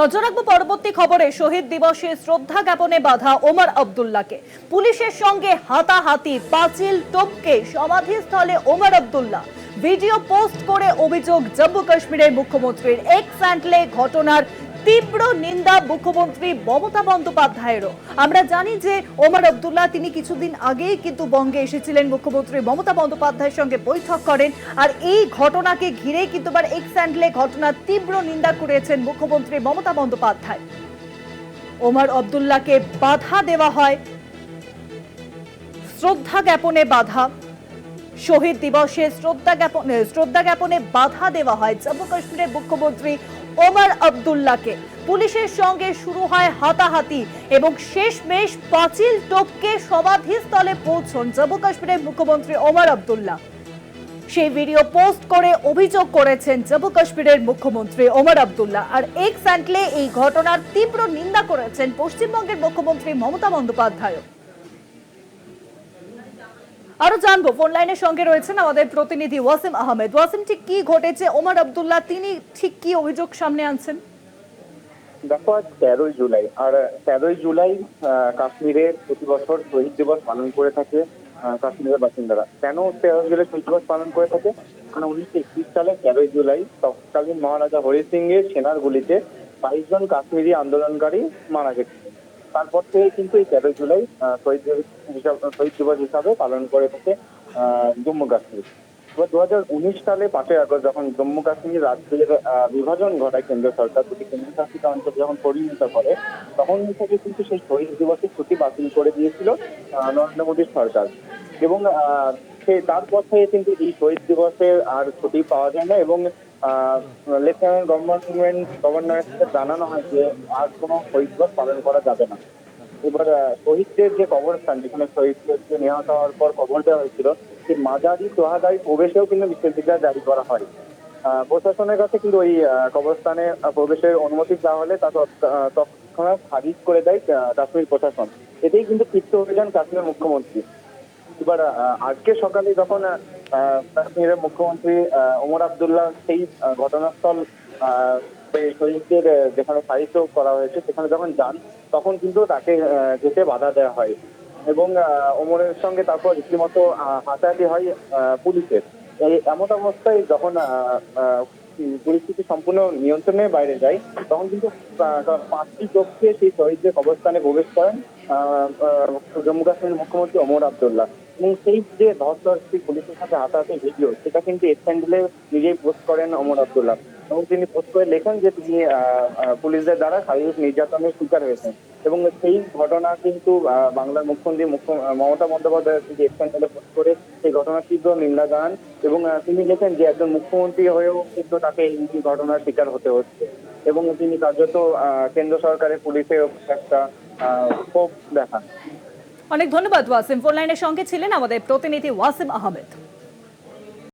নজর রাখব পরবর্তী খবরে। শহীদ দিবসে শ্রদ্ধা জ্ঞাপনে বাধা ওমর আবদুল্লাকে পুলিশের সঙ্গে হাতাহাতি, পাঁচিল টপকে সমাধিস্থলে ওমর আবদুল্লাহ। ভিডিও পোস্ট করে অভিযোগ, জম্মু কাশ্মীরের মুখ্যমন্ত্রীর এক স্যান্টলে ঘটনার তীব্র নিন্দা মুখ্যমন্ত্রী মমতা বন্দ্যোপাধ্যায়েরও। আমরা জানি যে ওমর আব্দুল্লাহ তিনি কিছুদিন আগেই কিন্তু বঙ্গে এসেছিলেন, মুখ্যমন্ত্রী মমতা বন্দ্যোপাধ্যায়ের সঙ্গে বৈঠক করেন। আর এই ঘটনাকে ঘিরে কিন্তু এবার এক স্যান্ডলে ঘটনার তীব্র নিন্দা করেছেন মুখ্যমন্ত্রী মমতা বন্দ্যোপাধ্যায়। ওমর আব্দুল্লাহকে বাধা দেওয়া হয়। শ্রদ্ধা জ্ঞাপনে বাধা। শহীদ দিবসে শ্রদ্ধা জ্ঞাপনে শ্রদ্ধা জ্ঞাপনে বাধা দেওয়া হয়। জম্মু কাশ্মীরের মুখ্যমন্ত্রী ওমর আব্দুল্লাহকে। পুলিশের সঙ্গে শুরু হয় হাতাহাতি এবং শেষমেশ পাঁচিল টপকে সমাধিস্থলে পৌঁছন জম্মু কাশ্মীরের মুখ্যমন্ত্রী ওমর আব্দুল্লাহ। সেই ভিডিও পোস্ট করে অভিযোগ করেছেন জম্মু কাশ্মীরের মুখ্যমন্ত্রী ওমর আব্দুল্লাহ। আর এক স্যান্টলে এই ঘটনার তীব্র নিন্দা করেছেন পশ্চিমবঙ্গের মুখ্যমন্ত্রী মমতা বন্দ্যোপাধ্যায় আরও জানব ফোন লাইনের সঙ্গে রয়েছেন আমাদের প্রতিনিধি ওয়াসিম আহমেদ। ওয়াসিম, ঠিক কি ঘটেছে? ওমর আবদুল্লাহ, তিনি ঠিক কি অভিযোগ সামনে আনছেন? দেখো, আজ তেরোই জুলাই, আর তেরোই জুলাই কাশ্মীরে প্রতি বছর শহীদ দিবস পালন করে থাকে কাশ্মীরের বাসিন্দারা। কেন তেরোই জুলাই শহীদ দিবস পালন করে থাকে? কারণ উনিশশো একত্রিশ সালে তেরোই জুলাই তৎকালীন মহারাজা হরি সিং এর সেনার গুলিতে বাইশ জন কাশ্মীরি আন্দোলনকারী মারা গেছে। তারপর থেকে কিন্তু এই তেরোই জুলাই শহীদ দিবস হিসাবে পালন করে থাকে জম্মু কাশ্মীর। এবার দু হাজার উনিশ সালে পাঁচই আগস্ট যখন জম্মু কাশ্মীর রাজ্যের বিভাজন ঘটায় কেন্দ্র সরকার দুটি কেন্দ্রশাসিত অঞ্চল যখন পরিণত করে, তখন থেকে কিন্তু সেই শহীদ দিবসের ছুটি বাতিল করে দিয়েছিল নরেন্দ্র মোদীর সরকার। এবং সে তারপর থেকে কিন্তু এই শহীদ দিবসের আর ছুটি পাওয়া যায় না এবং লেফটেন্যান্ট গভর্নমেন্ট গভর্নরের সাথে জানানো হয় যে আর কোনো শহীদ পালন করা যাবে না। এবার শহীদদের যে কবরস্থান, যেখানে শহীদদেরকে নিহত হওয়ার পর কবর দেওয়া হয়েছিল, সেই মাজারি তোহাদারি প্রবেশেও কিন্তু নিষেধাজ্ঞা জারি করা হয়। প্রশাসনের কাছে কিন্তু ওই কবরস্থানে প্রবেশের অনুমতি চাওয়া হলে তা তৎ- তৎক্ষণাৎ খারিজ করে দেয় কাশ্মীর প্রশাসন। এতেই কিন্তু ক্ষিপ্ত হয়ে যান কাশ্মীর মুখ্যমন্ত্রী। এবার আজকে সকালে যখন কাশ্মীরের মুখ্যমন্ত্রী ওমর আবদুল্লাহ সেই ঘটনাস্থল শহীদদের যেখানে সাহিত্য করা হয়েছে, সেখানে যখন যান, তখন কিন্তু তাকে যেতে বাধা দেওয়া হয়। এবং ওমরের সঙ্গে তারপর রীতিমতো হাতাহাতি হয় পুলিশের। এমন অবস্থায় যখন পরিস্থিতি সম্পূর্ণ নিয়ন্ত্রণের বাইরে যায়, তখন কিন্তু পাঁচটি চোখকে সেই শহীদদের কবরস্থানে প্রবেশ করেন জম্মু কাশ্মীরের মুখ্যমন্ত্রী ওমর আব্দুল্লাহ। এবং সেই যে ধস্তাধস্তি পুলিশের সাথে হাতাহাতি ভিডিও সেটা কিন্তু এক্সটেন্ডেলে নিজেই পোস্ট করেন অমর আব্দুল্লাহ। এবং তিনি পোস্ট করে লেখেন যে তিনি পুলিশদের দ্বারা শারীরিক নির্যাতনের শিকার হয়েছেন। এবং সেই ঘটনা কিন্তু বাংলার মুখ্যমন্ত্রী মুখ্য মমতা বন্দ্যোপাধ্যায় তিনি এক্সটেন্ডেলে পোস্ট করে সেই ঘটনার তীব্র নিন্দা জানান। এবং তিনি লেখেন যে একজন মুখ্যমন্ত্রী হয়েও কিন্তু তাকে এই ঘটনার শিকার হতে হচ্ছে। এবং তিনি কার্যত কেন্দ্র সরকারের পুলিশের একটা ক্ষোভ দেখান। অনেক ধন্যবাদ ওয়াসিম। ফোন লাইনের সঙ্গে ছিলেন আমাদের প্রতিনিধি ওয়াসিম আহমেদ।